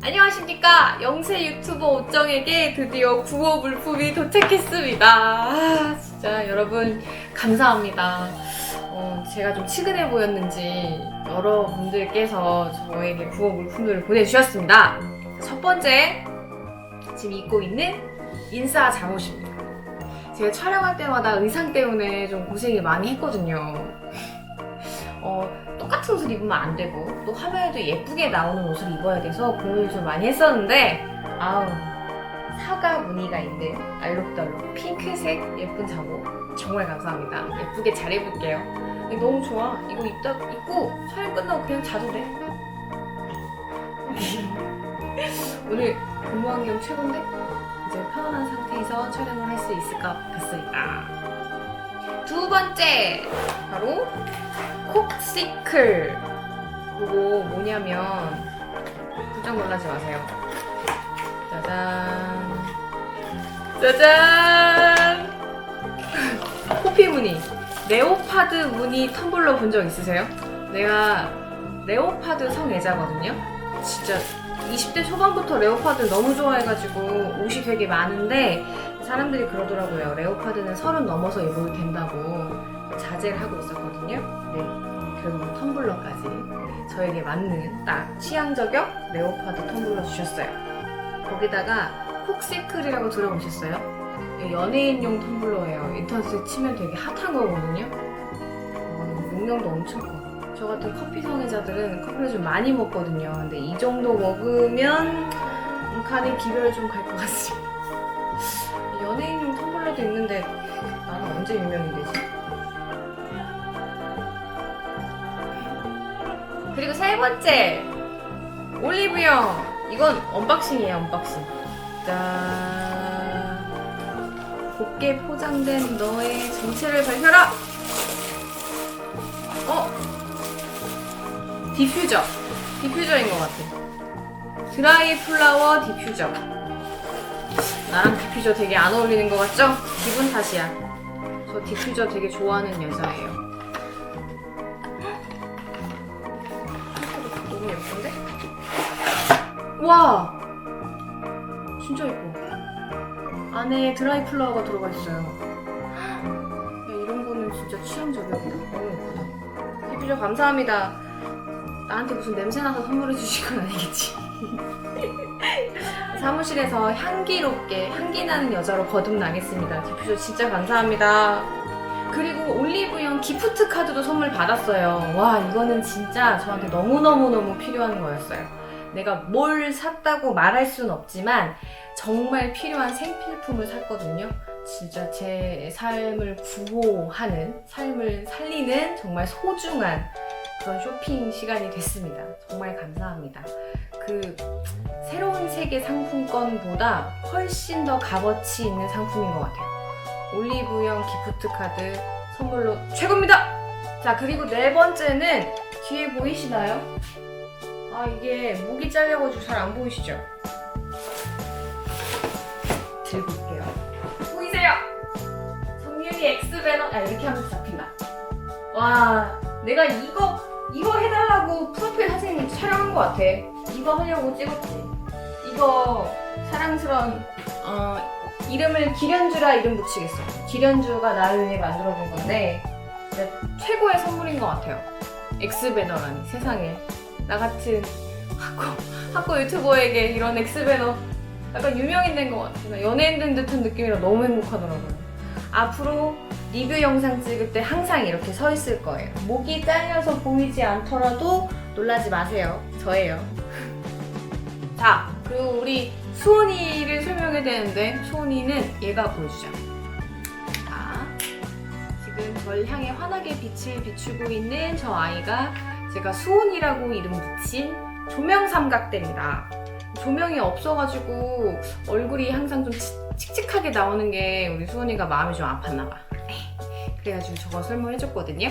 안녕하십니까? 영세 유튜버 오정에게 드디어 구호 물품이 도착했습니다. 아, 진짜 여러분 감사합니다. 어, 제가 좀 치근해 보였는지 여러분들께서 저에게 구호 물품들을 보내주셨습니다. 첫 번째 지금 입고 있는 인싸 잠옷입니다. 제가 촬영할 때마다 의상 때문에 좀 고생이 많이 했거든요. 어, 똑같은 옷을 입으면 안 되고 또 화면에도 예쁘게 나오는 옷을 입어야 돼서 고민을 좀 많이 했었는데 아우 사과 무늬가 있는 알록달록 핑크색 예쁜 잠옷. 정말 감사합니다. 예쁘게 잘 입을게요. 너무 좋아. 이거 입다 입고 촬영 끝나고 그냥 자도 돼? 오늘 근무 환 경 최고인데 이제 편안한 상태에서 촬영을 할 수 있을 것 같습니다. 두 번째! 바로 콕시클 그거 뭐냐면 깜짝 놀라지 마세요. 짜잔. 짜잔! 호피 무늬. 레오파드 무늬 텀블러 본 적 있으세요? 내가 레오파드 성애자거든요. 진짜 20대 초반부터 레오파드 너무 좋아해가지고 옷이 되게 많은데 사람들이 그러더라고요. 레오파드는 서른 넘어서 입어도 된다고 자제를 하고 있었거든요. 네, 결국 텀블러까지 네, 저에게 맞는 딱 취향 저격 레오파드 텀블러 주셨어요. 거기다가 폭시클이라고 들어보셨어요? 네, 연예인용 텀블러예요. 인터넷에 치면 되게 핫한 거거든요. 어, 용량도 엄청 커. 저 같은 커피 성애자들은 커피를 좀 많이 먹거든요. 근데 이 정도 먹으면 음, 간에 기별이 좀 갈 것 같습니다. 연예인용 텀블러도 있는데 나는 언제 유명이 되지? 그리고 세 번째 올리브영. 이건 언박싱이에요 언박싱. 짠. 곱게 포장된 너의 정체를 밝혀라 어? 디퓨저. 디퓨저인 것 같아. 드라이 플라워 디퓨저. 나랑 디퓨저 되게 안 어울리는 것 같죠? 기분 탓이야. 저 디퓨저 되게 좋아하는 여자예요 와! 진짜 예뻐. 안에 드라이 플라워가 들어가 있어요. 야, 이런 거는 진짜 취향 저격이다. 너무 예쁘다. 디퓨저 감사합니다. 나한테 무슨 냄새 나서 선물해 주신 건 아니겠지? 사무실에서 향기롭게 향기 나는 여자로 거듭나겠습니다. 디퓨저 진짜 감사합니다. 그리고 올리브영 기프트 카드도 선물 받았어요. 와, 이거는 진짜 저한테 너무 너무 너무 필요한 거였어요. 내가 뭘 샀다고 말할 순 없지만 정말 필요한 생필품을 샀거든요. 진짜 제 삶을 구호하는, 삶을 살리는 정말 소중한 그런 쇼핑 시간이 됐습니다. 정말 감사합니다. 그 새로운 세계 상품권보다 훨씬 더 값어치 있는 상품인 것 같아요. 올리브영 기프트 카드 선물로 최고입니다. 자 그리고 네 번째는 뒤에 보이시나요? 아 이게 목이 잘려가지고 잘 안 보이시죠? 들고 올게요. 보이세요? 성윤이 X 배너 아 이렇게 하면 잡힌다. 와 내가 이거 이거 해달라고 프로필 사진 촬영한 것 같아. 이거 하려고 찍었지. 이거 사랑스러운 어, 이름을 기련주라 이름 붙이겠어. 기련주가 나를 위해 만들어준 건데 진짜 최고의 선물인 것 같아요. 엑스배너라니 세상에 나 같은 학고 학고 유튜버에게 이런 엑스배너 약간 유명인 된 것 같아. 나 연예인 된 듯한 느낌이라 너무 행복하더라고요. 앞으로 리뷰 영상 찍을 때 항상 이렇게 서 있을 거예요. 목이 잘려서 보이지 않더라도 놀라지 마세요. 저예요. 자, 그리고 우리 수원이를 설명해야 되는데 수원이는 얘가 보여주죠. 자, 지금 절 향해 환하게 빛을 비추고 있는 저 아이가 제가 수온이라고 이름 붙인 조명 삼각대입니다. 조명이 없어가지고 얼굴이 항상 좀 치- 칙칙하게 나오는 게 우리 수원이가 마음이 좀 아팠나 봐. 그래가지고 저거 설명해줬거든요.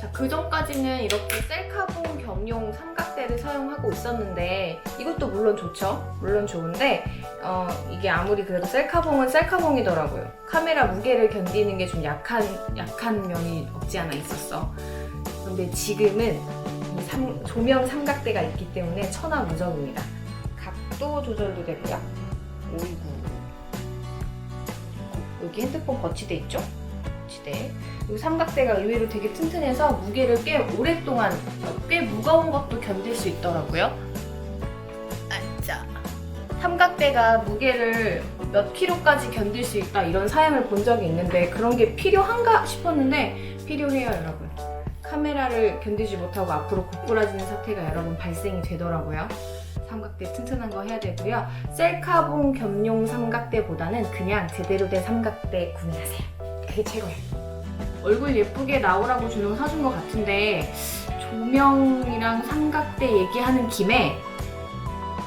자, 그 전까지는 이렇게 셀카봉 겸용 삼각대를 사용하고 있었는데 이것도 물론 좋죠. 물론 좋은데 어, 이게 아무리 그래도 셀카봉은 셀카봉이더라고요. 카메라 무게를 견디는 게 좀 약한 약한 면이 없지 않아 있었어. 근데 지금은 이 삼- 조명 삼각대가 있기 때문에 천하무적입니다. 각도 조절도 되고요. 오이구. 여기 핸드폰 거치대 있죠? 거치대. 이 삼각대가 의외로 되게 튼튼해서 무게를 꽤 오랫동안 꽤 무거운 것도 견딜 수 있더라고요. 아자. 삼각대가 무게를 몇 킬로까지 견딜 수 있다 이런 사양을 본 적이 있는데 그런 게 필요한가 싶었는데 필요해요 여러분. 카메라를 견디지 못하고 앞으로 고꾸라지는 사태가 여러 번 발생이 되더라고요. 삼각대 튼튼한 거 해야 되고요. 셀카봉 겸용 삼각대보다는 그냥 제대로 된 삼각대 구매하세요. 그게 최고예요. 얼굴 예쁘게 나오라고 조명 사준 것 같은데 조명이랑 삼각대 얘기하는 김에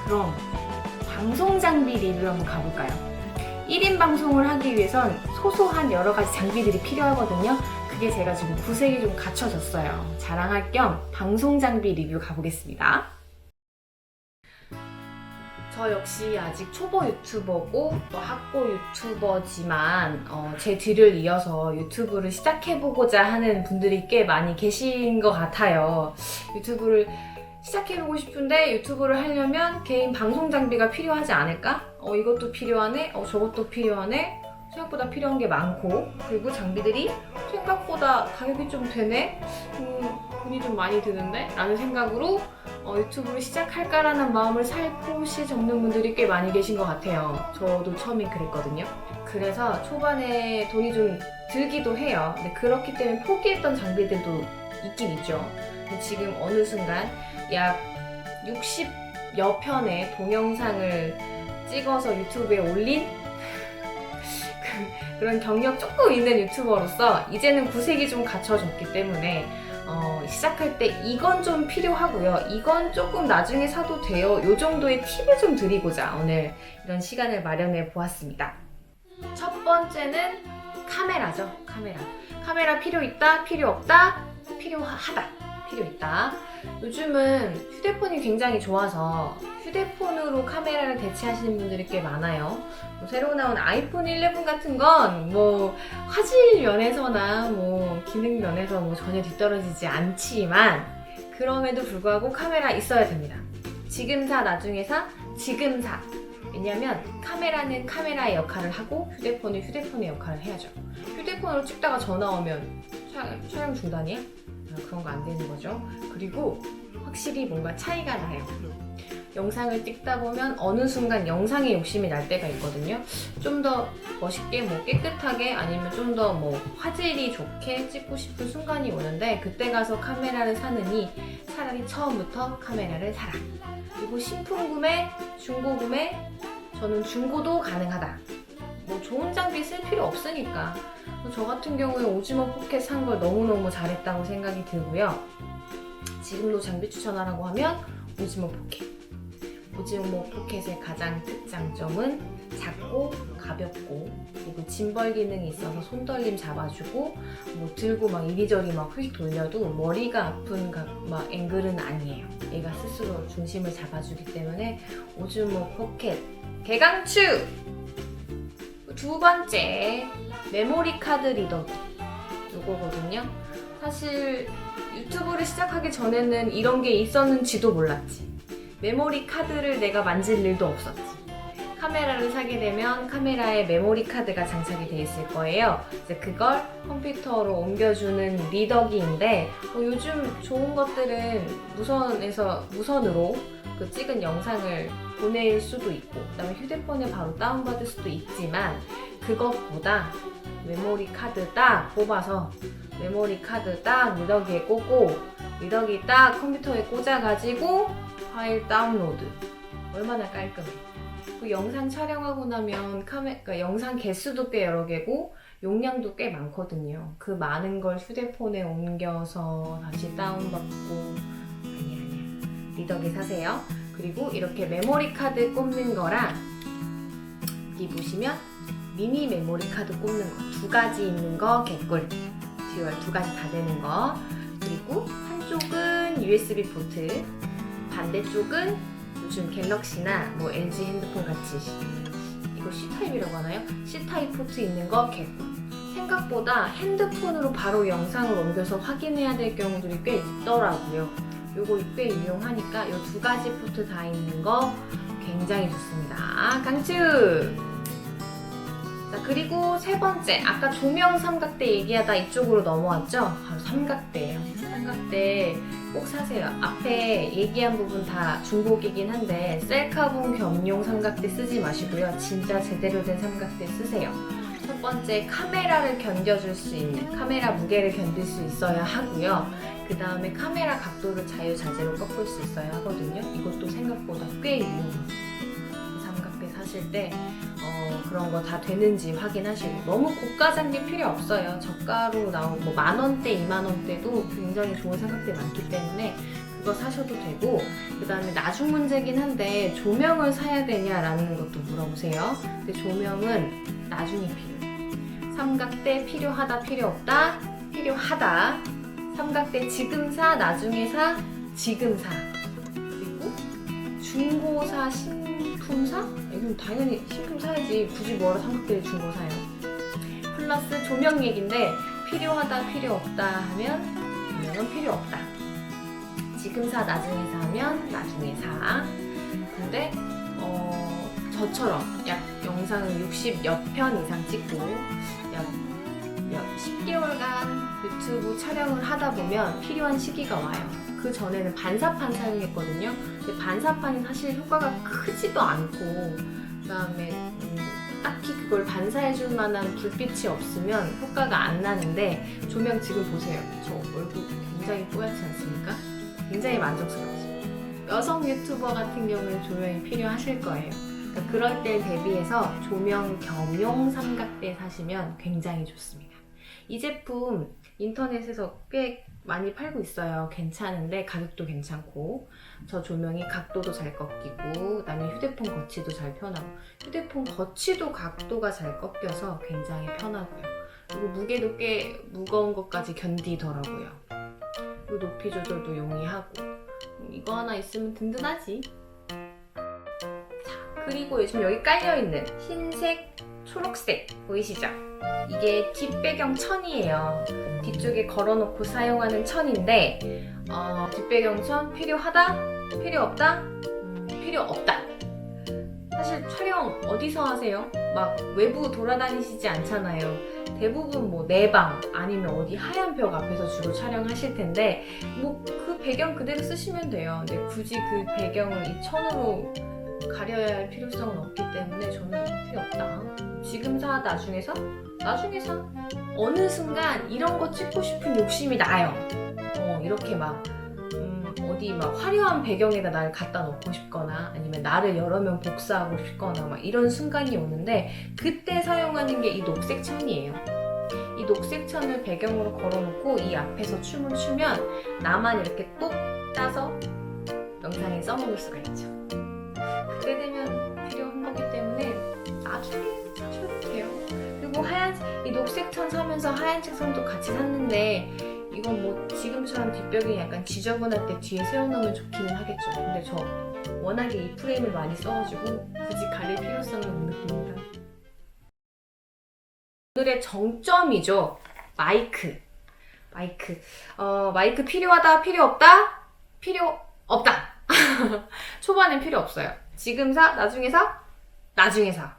그럼 방송 장비 리뷰를 한번 가볼까요? 1인 방송을 하기 위해선 소소한 여러 가지 장비들이 필요하거든요. 그게 제가 지금 구색이 좀 갖춰졌어요. 자랑할 겸 방송 장비 리뷰 가보겠습니다. 저 역시 아직 초보 유튜버고 또 학고 유튜버지만 어, 제 뒤를 이어서 유튜브를 시작해보고자 하는 분들이 꽤 많이 계신 것 같아요. 유튜브를 시작해보고 싶은데 유튜브를 하려면 개인 방송 장비가 필요하지 않을까? 어, 이것도 필요하네? 어, 저것도 필요하네? 생각보다 필요한 게 많고 그리고 장비들이 생각보다 가격이 좀 되네? 음, 돈이 좀 많이 드는데? 라는 생각으로 어, 유튜브를 시작할까라는 마음을 살포시 적는 분들이 꽤 많이 계신 것 같아요. 저도 처음엔 그랬거든요. 그래서 초반에 돈이 좀 들기도 해요. 근데 그렇기 때문에 포기했던 장비들도 있긴 있죠. 지금 어느 순간 약 60여 편의 동영상을 찍어서 유튜브에 올린 그- 그런 경력 조금 있는 유튜버로서 이제는 구색이 좀 갖춰졌기 때문에 어, 시작할 때 이건 좀 필요하고요. 이건 조금 나중에 사도 돼요. 요 정도의 팁을 좀 드리고자 오늘 이런 시간을 마련해 보았습니다. 첫 번째는 카메라죠. 카메라. 카메라 필요 있다, 필요 없다, 필요하다, 필요 있다. 요즘은 휴대폰이 굉장히 좋아서 휴대폰으로 카메라를 대체하시는 분들이 꽤 많아요. 뭐 새로 나온 아이폰 11 같은 건 뭐 화질 면에서나 뭐 기능 면에서 뭐 전혀 뒤떨어지지 않지만 그럼에도 불구하고 카메라 있어야 됩니다. 지금 사 나중에 사 지금 사 왜냐면 카메라는 카메라의 역할을 하고 휴대폰은 휴대폰의 역할을 해야죠. 휴대폰으로 찍다가 전화 오면 촬- 촬영 중단이야? 아, 그런 거 안 되는 거죠. 그리고 확실히 뭔가 차이가 나요. 영상을 찍다 보면 어느 순간 영상에 욕심이 날 때가 있거든요. 좀 더 멋있게 뭐 깨끗하게 아니면 좀 더 뭐 화질이 좋게 찍고 싶은 순간이 오는데 그때 가서 카메라를 사느니 차라리 처음부터 카메라를 사라. 그리고 신품 구매, 중고 구매, 저는 중고도 가능하다. 뭐 좋은 장비 쓸 필요 없으니까. 저 같은 경우에 오지모 포켓 산 걸 너무너무 잘했다고 생각이 들고요. 지금도 장비 추천하라고 하면 오지모 포켓. 오지모 포켓의 가장 특장점은 작고 가볍고 그리고 짐벌 기능이 있어서 손떨림 잡아주고 뭐 들고 막 이리저리 막 휙 돌려도 머리가 아픈 가- 막 앵글은 아니에요. 얘가 스스로 중심을 잡아주기 때문에 오즈모 포켓 개강추 두 번째 메모리 카드 리더기 이거거든요. 사실 유튜브를 시작하기 전에는 이런 게 있었는지도 몰랐지. 메모리 카드를 내가 만질 일도 없었지. 카메라를 사게 되면 카메라에 메모리 카드가 장착이 돼 있을 거예요. 이제 그걸 컴퓨터로 옮겨주는 리더기인데 뭐 요즘 좋은 것들은 무선에서 무선으로 그 찍은 영상을 보낼 수도 있고 그다음에 휴대폰에 바로 다운받을 수도 있지만 그것보다 메모리 카드 딱 뽑아서 메모리 카드 딱 리더기에 꽂고 리더기 딱 컴퓨터에 꽂아가지고 파일 다운로드. 얼마나 깔끔해. 그 영상 촬영하고 나면 카메, 그러니까 영상 개수도 꽤 여러 개고 용량도 꽤 많거든요. 그 많은 걸 휴대폰에 옮겨서 다시 다운받고 아니 아니야 리더기 사세요. 그리고 이렇게 메모리 카드 꼽는 거랑 여기 보시면 미니 메모리 카드 꼽는 거 두 가지 있는 거 개꿀. 듀얼 두 가지 다 되는 거. 그리고 한쪽은 USB 포트 반대쪽은 요즘 갤럭시나 뭐 LG 핸드폰 같이 이거 C타입이라고 하나요? C타입 포트 있는 거 개꿀. 생각보다 핸드폰으로 바로 영상을 옮겨서 확인해야 될 경우들이 꽤 있더라고요 요거 꽤 유용하니까 이 두 가지 포트 다 있는 거 굉장히 좋습니다. 강추! 자, 그리고 세 번째. 아까 조명 삼각대 얘기하다 이쪽으로 넘어왔죠? 바로 삼각대예요. 삼각대 꼭 사세요. 앞에 얘기한 부분 다 중복이긴 한데 셀카봉 겸용 삼각대 쓰지 마시고요. 진짜 제대로 된 삼각대 쓰세요. 첫 번째 카메라를 견뎌줄 수 있는 카메라 무게를 견딜 수 있어야 하고요. 그 다음에 카메라 각도를 자유자재로 꺾을 수 있어야 하거든요. 이것도 생각보다 꽤 유용해요. 이 삼각대 사실 때 어, 그런 거 다 되는지 확인하시고 너무 고가 장비 필요 없어요. 저가로 나온 뭐 만 원대, 이만 원대도 굉장히 좋은 삼각대 많기 때문에 그거 사셔도 되고 그 다음에 나중 문제긴 한데 조명을 사야 되냐라는 것도 물어보세요. 근데 조명은 나중에 필요해요. 삼각대 필요하다 필요 없다? 필요하다. 삼각대 지금 사 나중에 사 지금 사. 그리고 중고 사 신품 사? 이건 당연히 신품 사야지. 굳이 뭐하러 삼각대를 중고 사요? 플러스 조명 얘긴데 필요하다 필요 없다 하면 조명은 필요 없다. 지금 사 나중에 사 하면 나중에 사. 근데 어 저처럼 약 영상을 60여 편 이상 찍고 약, 약 10개월간 유튜브 촬영을 하다 보면 필요한 시기가 와요. 그 전에는 반사판 사용했거든요. 근데 반사판이 사실 효과가 크지도 않고, 그 다음에 음, 딱히 그걸 반사해줄 만한 불빛이 없으면 효과가 안 나는데, 조명 지금 보세요. 저 얼굴 굉장히 뽀얗지 않습니까? 굉장히 만족스럽죠. 여성 유튜버 같은 경우는 조명이 필요하실 거예요. 그러니까 그럴 때 대비해서 조명 겸용 삼각대 사시면 굉장히 좋습니다. 이 제품 인터넷에서 꽤 많이 팔고 있어요. 괜찮은데 가격도 괜찮고 저 조명이 각도도 잘 꺾이고 그다음에 휴대폰 거치도 잘 편하고 휴대폰 거치도 각도가 잘 꺾여서 굉장히 편하고요. 그리고 무게도 꽤 무거운 것까지 견디더라고요. 높이 조절도 용이하고 이거 하나 있으면 든든하지. 그리고 요즘 여기 깔려있는 흰색, 초록색 보이시죠? 이게 뒷배경 천이에요. 뒤쪽에 걸어놓고 사용하는 천인데 어, 뒷배경 천 필요하다? 필요 없다? 음, 필요 없다. 사실 촬영 어디서 하세요? 막 외부 돌아다니시지 않잖아요. 대부분 뭐 내 방 아니면 어디 하얀 벽 앞에서 주로 촬영하실 텐데 뭐 그 배경 그대로 쓰시면 돼요. 근데 굳이 그 배경을 이 천으로 가려야 할 필요성은 없기 때문에 저는 필요 없다. 지금 사, 나중에 사? 나중에 사. 어느 순간 이런 거 찍고 싶은 욕심이 나요. 어, 이렇게 막, 음, 어디 막 화려한 배경에다 나를 갖다 놓고 싶거나 아니면 나를 여러 명 복사하고 싶거나 막 이런 순간이 오는데 그때 사용하는 게 이 녹색 천이에요. 이 녹색 천을 배경으로 걸어놓고 이 앞에서 춤을 추면 나만 이렇게 똑 따서 영상에 써먹을 수가 있죠. 그때 되면 필요한 거기 때문에 나중에 사셔도 돼요. 그리고 하얀 이 녹색 천 사면서 하얀색 선도 같이 샀는데 이건 뭐 지금처럼 뒷벽이 약간 지저분할 때 뒤에 세워놓으면 좋기는 하겠죠. 근데 저 워낙에 이 프레임을 많이 써가지고 굳이 가릴 필요성을 못 느낍니다. 오늘의 정점이죠. 마이크. 마이크. 어, 마이크 필요하다, 필요 없다? 필요 없다. 초반엔 필요 없어요. 지금 사, 나중에 사, 나중에 사.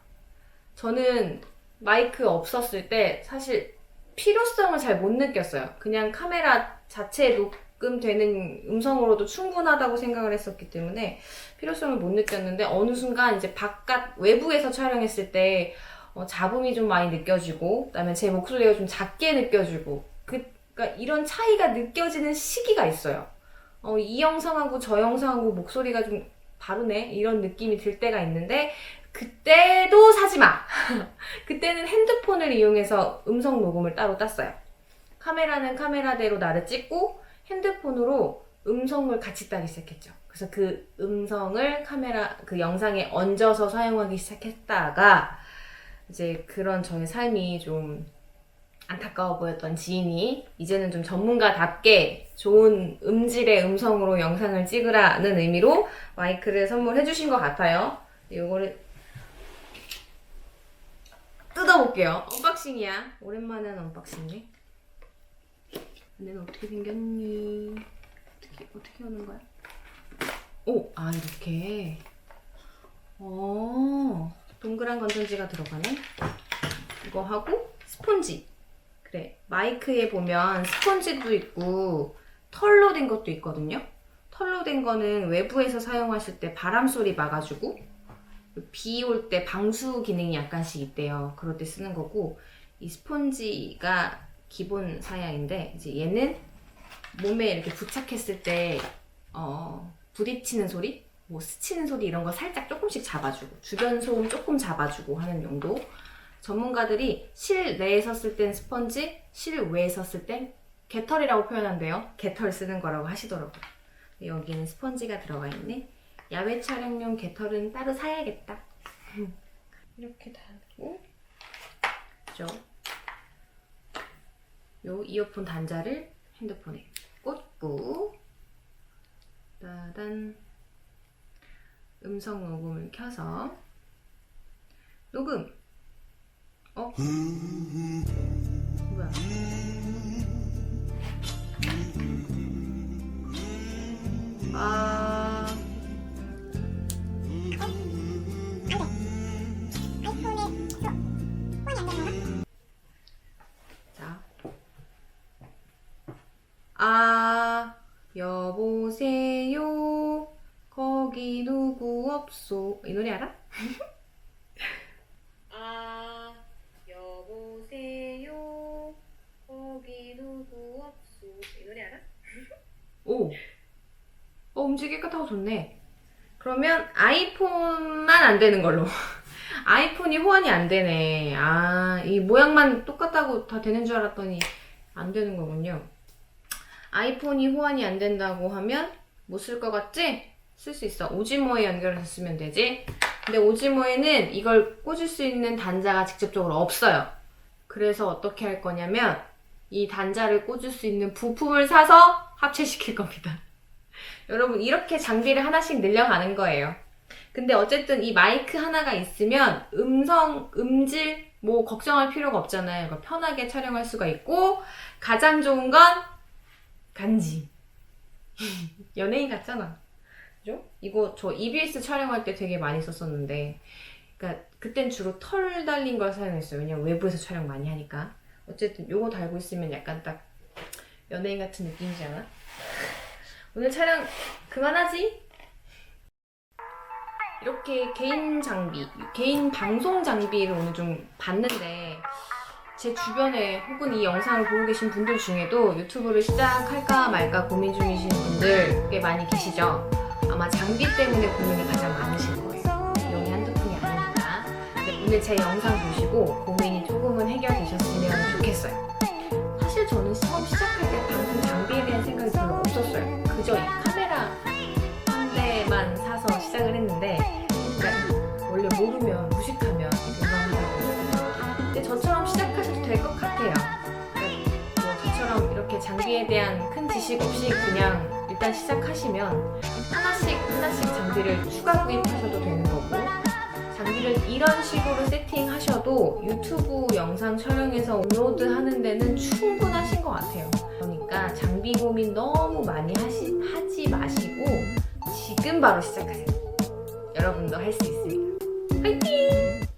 저는 마이크 없었을 때 사실 필요성을 잘 못 느꼈어요. 그냥 카메라 자체에 녹음되는 음성으로도 충분하다고 생각을 했었기 때문에 필요성을 못 느꼈는데 어느 순간 이제 바깥 외부에서 촬영했을 때 어, 잡음이 좀 많이 느껴지고 그다음에 제 목소리가 좀 작게 느껴지고 그, 그러니까 이런 차이가 느껴지는 시기가 있어요. 어, 이 영상하고 저 영상하고 목소리가 좀 다르네 이런 느낌이 들 때가 있는데 그때도 사지 마. 그때는 핸드폰을 이용해서 음성 녹음을 따로 땄어요. 카메라는 카메라대로 나를 찍고 핸드폰으로 음성을 같이 따기 시작했죠. 그래서 그 음성을 카메라 그 영상에 얹어서 사용하기 시작했다가 이제 그런 저의 삶이 좀 안타까워 보였던 지인이 이제는 좀 전문가답게 좋은 음질의 음성으로 영상을 찍으라는 의미로 마이크를 선물해 주신 것 같아요. 이거를 뜯어볼게요. 언박싱이야. 오랜만에 하는 언박싱이네. 얘는 어떻게 생겼니? 어떻게, 어떻게 하는 거야? 오, 아, 이렇게. 혈관 건전지가 들어가는 이거 하고 스폰지. 그래 마이크에 보면 스폰지도 있고 털로 된 것도 있거든요. 털로 된 거는 외부에서 사용하실 때 바람 소리 막아주고 비 올 때 방수 기능이 약간씩 있대요. 그럴 때 쓰는 거고 이 스폰지가 기본 사양인데 이제 얘는 몸에 이렇게 부착했을 때 어, 부딪히는 소리, 뭐 스치는 소리 이런 거 살짝 조금씩 잡아주고 주변 소음 조금 잡아주고 하는 용도. 전문가들이 실내에 섰을 땐 스펀지, 실외에 섰을 땐 개털이라고 표현한대요. 개털 쓰는 거라고 하시더라고요. 여기는 스펀지가 들어가 있네. 야외 촬영용 개털은 따로 사야겠다. 이렇게 달고, 죠. 요 이어폰 단자를 핸드폰에 꽂고, 따단 음성 녹음을 켜서 녹음. 어? 뭐야? 아. 자. 아, 여보세요. 거기 누구 없소. 이 노래 알아? 아, 여보세요. 거기 누구 없소. 이 노래 알아? 오. 어, 움직일 것 하고 좋네. 그러면 아이폰만 안 되는 걸로. 아이폰이 호환이 안 되네. 아, 이 모양만 똑같다고 다 되는 줄 알았더니 안 되는 거군요. 아이폰이 호환이 안 된다고 하면 못 쓸 것 같지? 쓸 수 있어. 오지모에 연결해서 쓰면 되지. 근데 오지모에는 이걸 꽂을 수 있는 단자가 직접적으로 없어요. 그래서 어떻게 할 거냐면 이 단자를 꽂을 수 있는 부품을 사서 합체시킬 겁니다. 여러분 이렇게 장비를 하나씩 늘려가는 거예요. 근데 어쨌든 이 마이크 하나가 있으면 음성, 음질 뭐 걱정할 필요가 없잖아요. 그러니까 편하게 촬영할 수가 있고 가장 좋은 건 간지. 연예인 같잖아. 그죠? 이거 저 EBS 촬영할 때 되게 많이 썼었는데 그러니까 그땐 주로 털 달린 걸 사용했어요. 왜냐면 외부에서 촬영 많이 하니까. 어쨌든 요거 달고 있으면 약간 딱 연예인 같은 느낌이지 않아? 오늘 촬영 그만하지? 이렇게 개인 장비, 개인 방송 장비를 오늘 좀 봤는데 제 주변에 혹은 이 영상을 보고 계신 분들 중에도 유튜브를 시작할까 말까 고민 중이신 분들 꽤 많이 계시죠? 아마 장비 때문에 고민이 가장 많으실 거예요. 여기 한두 분이 아니니까. 근데 오늘 제 영상 보시고 고민이 조금은 해결되셨으면 좋겠어요. 사실 저는 처음 시작할 때 방송 장비에 대한 생각이 별로 없었어요. 그저 이 카메라 한 대만 사서 시작을 했는데, 그러니까 원래 모르면 무식하면 민감하다고. 근데 저처럼 시작하셔도 될 것 같아요. 그러니까 뭐 저처럼 이렇게 장비에 대한 큰 지식 없이 그냥 일단 시작하시면 하나씩 하나씩 장비를 추가 구입하셔도 되는 거고 장비를 이런 식으로 세팅하셔도 유튜브 영상 촬영해서 업로드 하는 데는 충분하신 것 같아요. 그러니까 장비 고민 너무 많이 하시, 하지 마시고 지금 바로 시작하세요. 여러분도 할 수 있습니다. 화이팅!